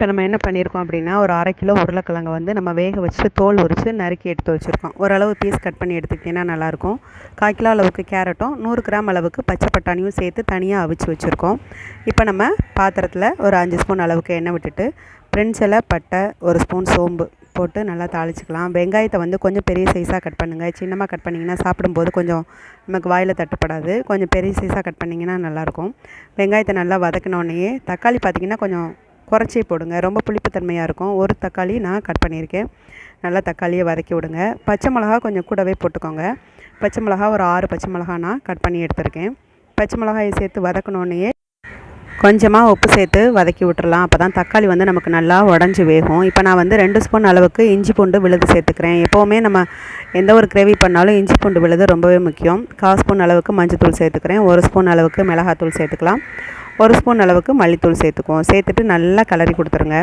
இப்போ நம்ம என்ன பண்ணியிருக்கோம் அப்படின்னா ஒரு அரை கிலோ உருளைக்கிழங்க வந்து நம்ம வேக வச்சு தோல் உரித்து நறுக்கி எடுத்து வச்சுருக்கோம். ஓரளவு பீஸ் கட் பண்ணி எடுத்துக்கிட்டிங்கன்னா நல்லாயிருக்கும். கால் கிலோ அளவுக்கு கேரட்டும் நூறு கிராம் அளவுக்கு பச்சை பட்டாணியும் சேர்த்து தனியாக அவிச்சு வச்சுருக்கோம். இப்போ நம்ம பாத்திரத்தில் ஒரு அஞ்சு ஸ்பூன் அளவுக்கு எண்ணெய் விட்டுட்டு ஃப்ரெண்ட்ஸ் பட்டை ஒரு ஸ்பூன் சோம்பு போட்டு நல்லா தாளிச்சிக்கலாம். வெங்காயத்தை வந்து கொஞ்சம் பெரிய சைஸாக கட் பண்ணுங்கள் சின்னமாக கட் பண்ணிங்கன்னா சாப்பிடும்போது கொஞ்சம் நமக்கு வாயில் தட்டுப்படாது. கொஞ்சம் பெரிய சைஸாக கட் பண்ணிங்கன்னா நல்லாயிருக்கும். வெங்காயத்தை நல்லா வதக்கினோடனேயே தக்காளி பார்த்திங்கன்னா கொஞ்சம் குறைச்சி போடுங்க. ரொம்ப புளிப்புத்தன்மையாக இருக்கும். ஒரு தக்காளி நான் கட் பண்ணியிருக்கேன். நல்லா தக்காளியை வதக்கி விடுங்க. பச்சை மிளகா கொஞ்சம் கூடவே போட்டுக்கோங்க. பச்சை மிளகா ஒரு ஆறு பச்சை மிளகா நான் கட் பண்ணி எடுத்திருக்கேன். பச்சை மிளகாயை சேர்த்து வதக்கணுன்னே கொஞ்சமாக உப்பு சேர்த்து வதக்கி விட்டுறலாம். அப்போ தான் தக்காளி வந்து நமக்கு நல்லா உடஞ்சி வேகும். இப்போ நான் வந்து ரெண்டு ஸ்பூன் அளவுக்கு இஞ்சி பூண்டு விழுது சேர்த்துக்கிறேன். எப்போவுமே நம்ம எந்த ஒரு கிரேவி பண்ணாலும் இஞ்சி பூண்டு விழுது ரொம்பவே முக்கியம். கால் ஸ்பூன் அளவுக்கு மஞ்சள் தூள் சேர்த்துக்கிறேன். ஒரு ஸ்பூன் அளவுக்கு மிளகாத்தூள் சேர்த்துக்கலாம். ஒரு ஸ்பூன் அளவுக்கு மல்லித்தூள் சேர்த்துக்குவோம். சேர்த்துட்டு நல்லா கலரி கொடுத்துருங்க.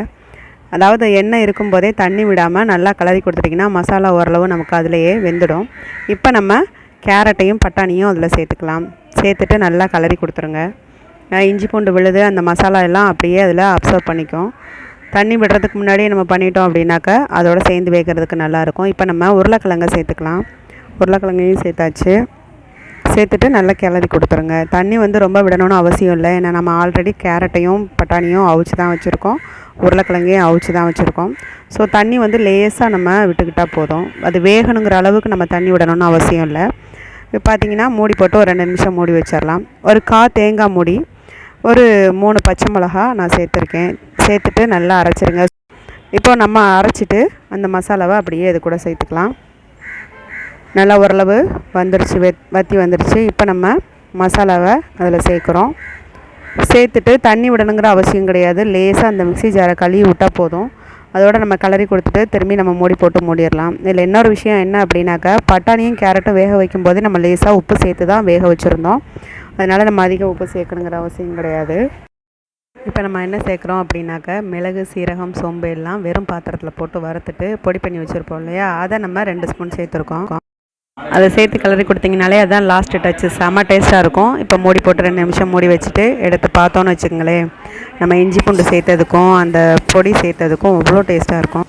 அதாவது எண்ணெய் இருக்கும்போதே தண்ணி விடாமல் நல்லா கலரி கொடுத்துட்டிங்கன்னா மசாலா ஓரளவு நமக்கு அதிலேயே வெந்துடும். இப்போ நம்ம கேரட்டையும் பட்டாணியும் அதில் சேர்த்துக்கலாம். சேர்த்துட்டு நல்லா கலரி கொடுத்துருங்க. இஞ்சி பூண்டு விழுது அந்த மசாலா எல்லாம் அப்படியே அதில் அப்சர்வ் பண்ணிக்கும். தண்ணி விடுறதுக்கு முன்னாடியே நம்ம பண்ணிட்டோம் அப்படின்னாக்கா அதோட சேர்ந்து வேகிறதுக்கு நல்லாயிருக்கும் இப்போ நம்ம உருளைக்கிழங்க சேர்த்துக்கலாம். உருளைக்கிழங்கையும் சேர்த்தாச்சு. சேர்த்துட்டு நல்லா கிளறி கொடுத்துருங்க. தண்ணி வந்து ரொம்ப விடணும்னு அவசியம் இல்லை. ஏன்னா நம்ம ஆல்ரெடி கேரட்டையும் பட்டாணியும் அவிச்சு தான் வச்சுருக்கோம். உருளைக்கிழங்கையும் அவிச்சு தான் வச்சுருக்கோம். ஸோ தண்ணி வந்து லேசாக நம்ம விட்டுக்கிட்டால் போதும். அது வேகணுங்கிற அளவுக்கு நம்ம தண்ணி விடணும்னு அவசியம் இல்லை. இப்போ பார்த்தீங்கன்னா மூடி போட்டு ஒரு ரெண்டு நிமிஷம் மூடி வச்சிடலாம் ஒரு கா தேங்காய் மூடி ஒரு மூணு பச்சை மிளகா நான் சேர்த்துருக்கேன். சேர்த்துட்டு நல்லா அரைச்சிருங்க. இப்போ நம்ம அரைச்சிட்டு அந்த மசாலாவை அப்படியே இது கூட சேர்த்துக்கலாம். நல்லா ஓரளவு வந்துடுச்சு வெத் வற்றி வந்துடுச்சு இப்போ நம்ம மசாலாவை அதில் சேர்க்குறோம். சேர்த்துட்டு தண்ணி விடணுங்கிற அவசியம் கிடையாது. லேசாக அந்த மிக்சி ஜாரை கழுவி விட்டால் போதும். அதோடு நம்ம கலரி கொடுத்துட்டு திரும்பி நம்ம மூடி போட்டு மூடிடலாம். இதில் இன்னொரு விஷயம் என்ன அப்படின்னாக்கா பட்டாணியும் கேரட்டும் வேக வைக்கும் போதே நம்ம லேசாக உப்பு சேர்த்து தான் வேக வச்சுருந்தோம். அதனால் நம்ம அதிக உப்பு சேர்க்கணுங்கிற அவசியம் கிடையாது. இப்போ நம்ம என்ன சேர்க்குறோம் அப்படின்னாக்கா மிளகு சீரகம் சோம்பு எல்லாம் வெறும் பாத்திரத்தில் போட்டு வறுத்துட்டு பொடி பண்ணி வச்சுருப்போம் இல்லையா? அதை நம்ம ரெண்டு ஸ்பூன் சேர்த்துருக்கோம். அதை சேர்த்து கிளறி கொடுத்தீங்கனாலே அதுதான் லாஸ்ட்டு டச்சு செம்ம டேஸ்ட்டாக இருக்கும். இப்போ மூடி போட்டு ரெண்டு நிமிஷம் மூடி வச்சுட்டு எடுத்து பார்த்தோன்னு வச்சுக்கோங்களேன். நம்ம இஞ்சி பூண்டு சேர்த்ததுக்கும் அந்த பொடி சேர்த்ததுக்கும் அவ்வளோ டேஸ்ட்டாக இருக்கும்.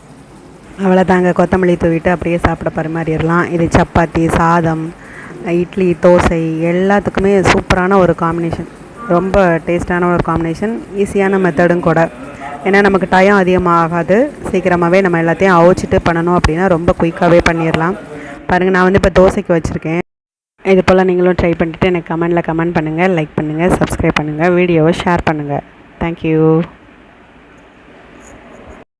அவ்வளோதாங்க. கொத்தமல்லி தூவிட்டு அப்படியே சாப்பிட பரிமாறிடலாம். இது சப்பாத்தி சாதம் இட்லி தோசை எல்லாத்துக்குமே சூப்பரான ஒரு காம்பினேஷன் ரொம்ப டேஸ்ட்டான ஒரு காம்பினேஷன் ஈஸியான மெத்தடும் கூட. ஏன்னா நமக்கு டயம் அதிகமாக ஆகாது சீக்கிரமாகவே நம்ம எல்லாத்தையும் அவிச்சிட்டு பண்ணணும் அப்படின்னா ரொம்ப குயிக்காகவே பண்ணிடலாம். பாருங்கள் நான் வந்து இப்போ தோசைக்கு வச்சுருக்கேன். இது போல் நீங்களும் ட்ரை பண்ணிவிட்டு எனக்கு கமெண்டில் கமெண்ட் பண்ணுங்கள் லைக் பண்ணுங்கள் சப்ஸ்கிரைப் பண்ணுங்கள் வீடியோவை ஷேர் பண்ணுங்கள் தேங்க்யூ